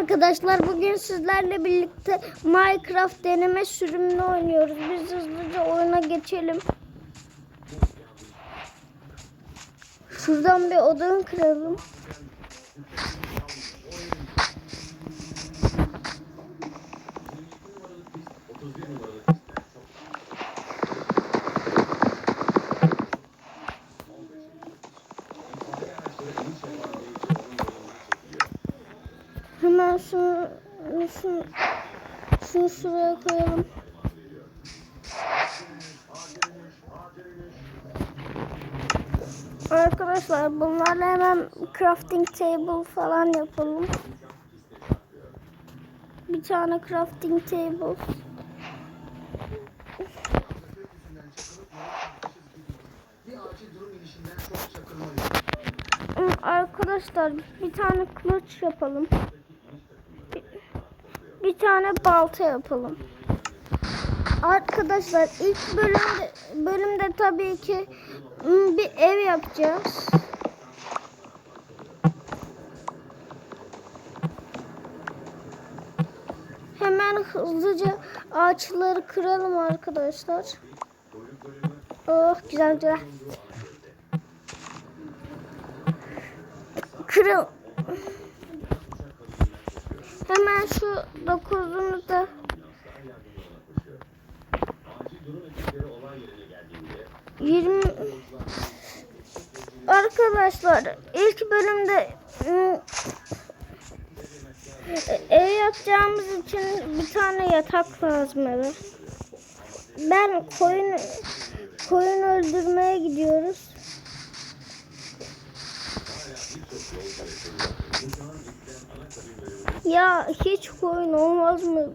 arkadaşlar. Bugün sizlerle birlikte Minecraft deneme sürümünü oynuyoruz. Biz hızlıca oyuna geçelim. Şuradan bir odun kıralım. Hemen şunu, şunu, şunu şuraya koyalım. Arkadaşlar bunlarla hemen crafting table falan yapalım. Bir tane crafting table. Arkadaşlar bir tane kılıç yapalım. Bir, tane balta yapalım. Arkadaşlar ilk bölümde bölümde tabii ki ım, bir ev yapacağız. Hemen hızlıca ağaçları kıralım arkadaşlar. Oh güzel güzel. Kırıl. Hemen şu dokuzunu da Yirmi Arkadaşlar ilk bölümde ıı, ev yapacağımız için bir tane yatak lazım eve. Ben koyun koyun öldürmeye gidiyoruz. Ya hiç koyun olmaz mı?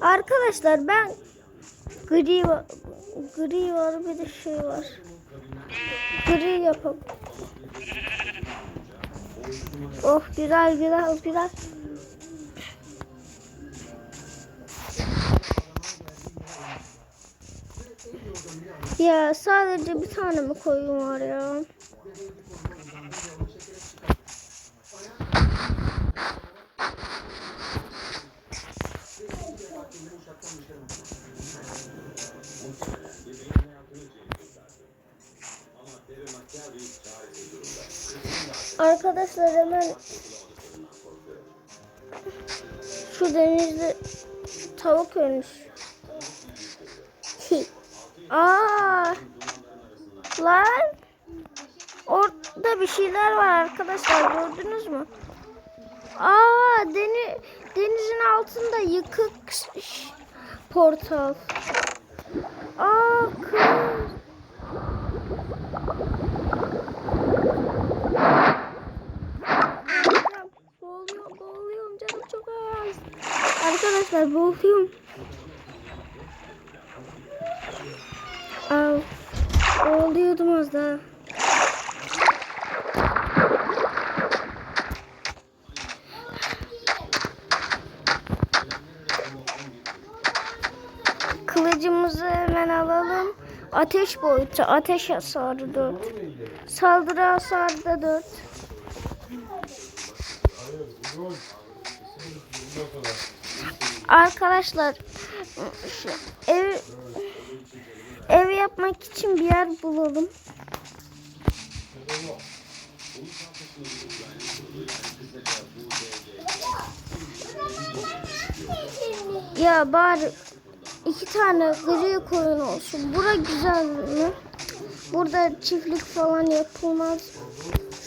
Arkadaşlar ben gri var, gri var bir de şey var. Gri yapalım. Oh güzel güzel güzel. Ya sadece bir tane mi koyun var ya? Arkadaşlar hemen şu denizde tavuk ölmüş. Aa! Lan! Orada bir şeyler var arkadaşlar gördünüz mü? Aa deni, denizin altında yıkık portal. Aa kız. Boğuluyorum, boğuluyorum canım çok az. Arkadaşlar boğuluyorum. Aa, boğuluyordum az daha. Kılıcımızı hemen alalım. Ateş boyutu, ateş hasarı 4. Saldırı hasarı da 4. Arkadaşlar ev ev yapmak için bir yer bulalım. Ya bari iki tane gri koyun olsun. Bura güzel mi? Burada çiftlik falan yapılmaz.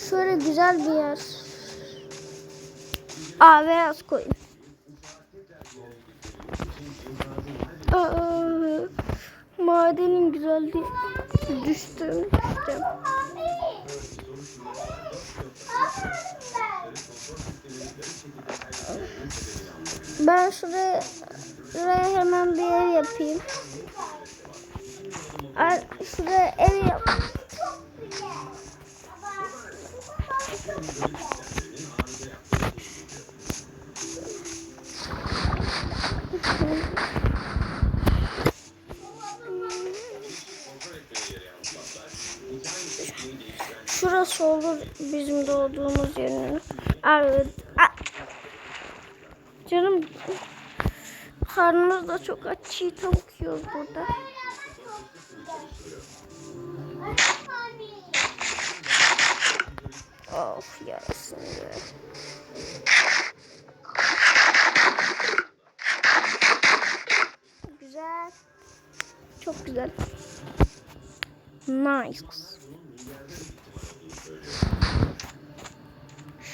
Şöyle güzel bir yer. Aa beyaz koyun. Aa, madenin güzelliği düştü. düştü. Ben şuraya, şuraya hemen bir ev yapayım. Şuraya ev yap. Olur bizim doğduğumuz yerin. Aa! Canım karnımız da çok aç. Çiğ tavuk yiyoruz burada. Of yarasın be. Güzel. Çok güzel. Nice.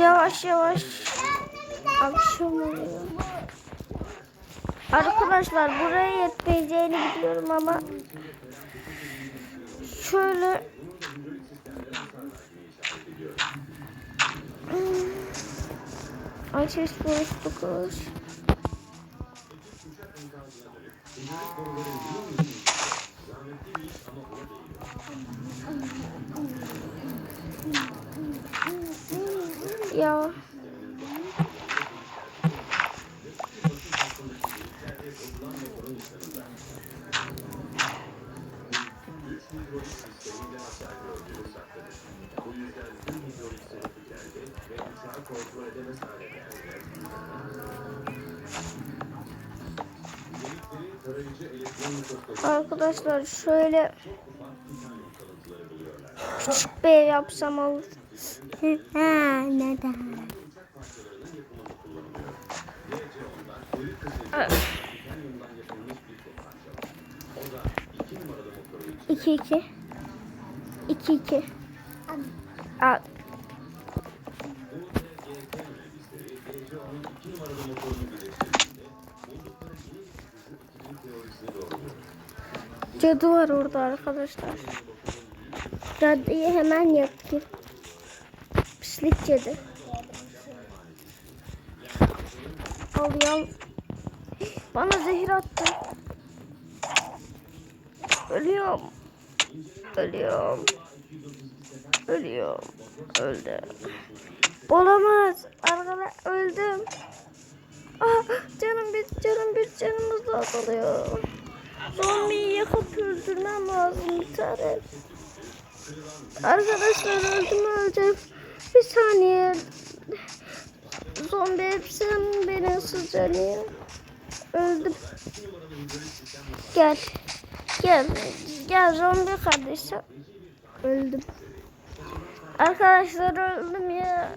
Yavaş yavaş akşam oluyor. Arkadaşlar buraya yetmeyeceğini biliyorum ama şöyle Ateş boşluk olur. Ya. Arkadaşlar şöyle küçük bir yapsam olur. Ha, neden? İki iki. İki iki. Al. Cadı var orada arkadaşlar. Cadıyı hemen yapayım. Cadı. Alıyorum. Bana zehir attı. Ölüyorum. Ölüyorum. Ölüyorum. Öldüm. Olamaz. Arkadaşlar öldüm. Ah, canım bir canım bir canımız da azalıyor. Zombiyi yakıp öldürmem lazım bir tane. Arkadaşlar öldüm öleceğim. Bir saniye. Zombi hepsinin beni ısıracak. Öldüm. Gel. Gel. Gel zombi kardeşim. Öldüm. Arkadaşlar öldüm ya.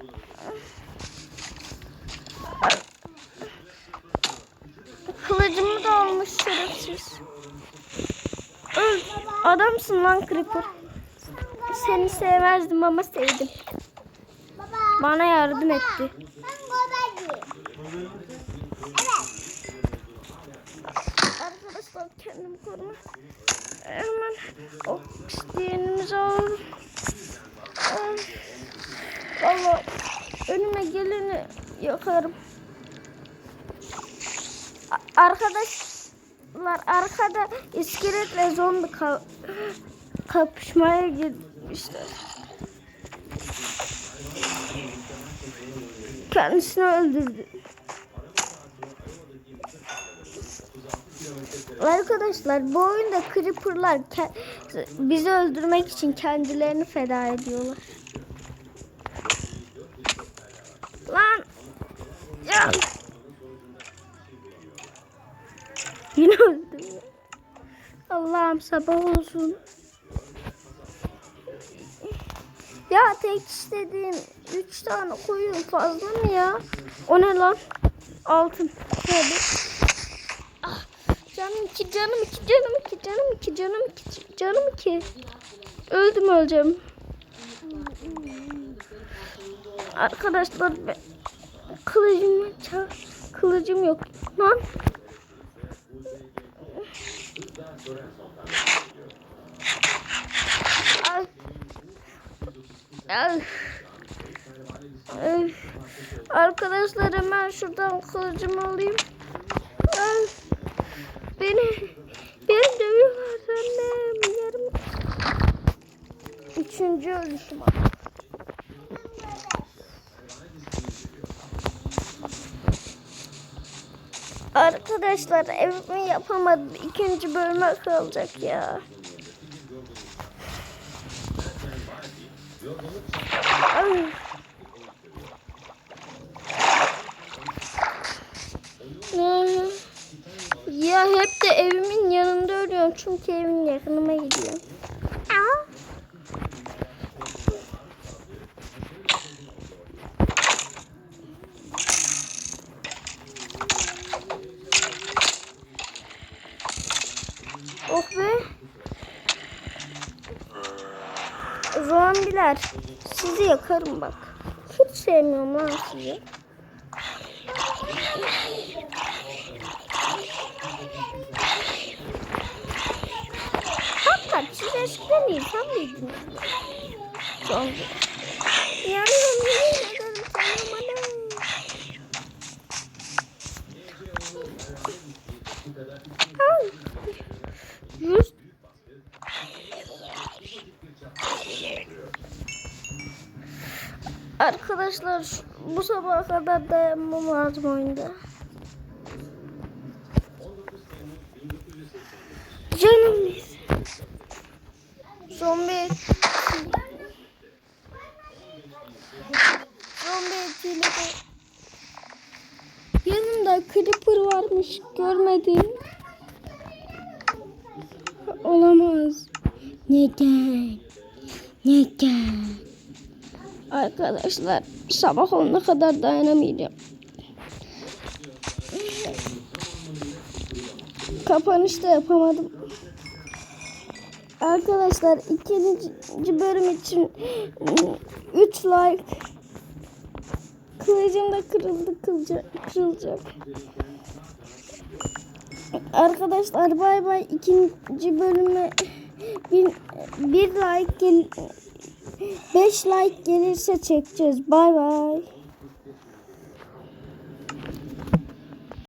Kılıcımı da almış şerefsiz. Öl. Adamsın lan Creeper. Seni sevmezdim ama sevdim. Bana yardım etti. Arkadaşlar kendimi koruma. Hemen o pisliğimizi alalım. Valla önüme geleni yakarım. Arkadaşlar arkada iskeletle zombi ka- kapışmaya gitmişler. Kendisini öldürdü. Arkadaşlar bu oyunda creeperlar bizi öldürmek için kendilerini feda ediyorlar. Lan! Ya! Yine öldüm. Allah'ım sabah olsun. Ya tek istediğim üç tane koyun fazla mı ya? O ne lan? Altın. Hadi. Ah, canım iki, canım iki, canım iki, canım iki, canım iki, canım iki. Öldüm öleceğim. Arkadaşlar ben kılıcım ça- kılıcım yok. Lan. Ay. Arkadaşlar hemen şuradan kılıcımı alayım. Ay. Beni beni dövüyorlar annem. Yarım. Üçüncü ölüşüm. Arkadaşlar evimi yapamadım. İkinci bölüme kalacak ya. Ay. Ee, Ya hep de evimin yanında ölüyorum çünkü evim yakınıma gidiyor. Aa. Oh be. Zombiler. Sizi yakarım bak. Hiç sevmiyorum lan sizi. Hatta siz eskiden insan mıydınız? Zombi. Yanıyorum Arkadaşlar bu sabaha kadar dayanmam lazım oyunda. Canım biz. Zombi. Zombi etiyle de. Yanımda creeper varmış görmedim. Olamaz. Neden? Neden? Arkadaşlar sabah olana kadar dayanamayacağım. Kapanış da yapamadım. Arkadaşlar ikinci bölüm için 3 like. Kılıcım da kırıldı kılacak, kırılacak. Arkadaşlar bay bay ikinci bölüme bir, bir like gel 5 like gelirse çekeceğiz. Bay bay.